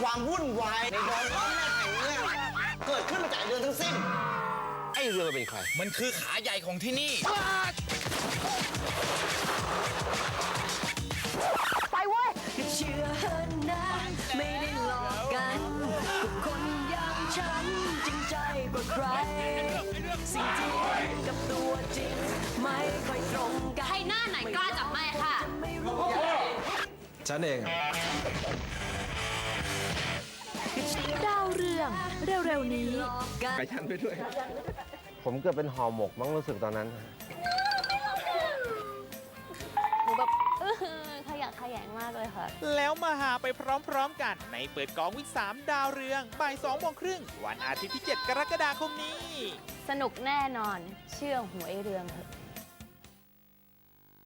ความวุ่นวายในดอนร้อนแรกแห่งเนี้เกิดขึ้นมาจากไอ้เดือนทั้งสิ้น ไอ้เรือเป็นใคร มันคือขาใหญ่ของที่นี่ ไปเว้ย เชื่อเถอะนะไม่ได้หลอกกันก็คนอย่างฉันจริงใจกว่าใคร สิ่งที่เห็นกับตัวจริง ไม่ค่อยตรงกันใครหน้าไหนกล้าจับไม่ค่ะไม่รู้ฉันเอง ดาวเรือง เร็วๆนี้หลอกกันไปฉันไปด้วย ผมเกือบเป็นห่อหมกมั้งรู้สึกตอนนั้น หนูแบบเออขยะแขยงมากเลยค่ะ แล้วมาหาไปพร้อมๆกัน ในเปิดกองวิก3ดาวเรืองบ่าย2โมงครึ่งวันอาทิตย์ที่ 7 กรกฎาคมนี้ สนุกแน่นอน เชื่อหวยเรืองเถอะ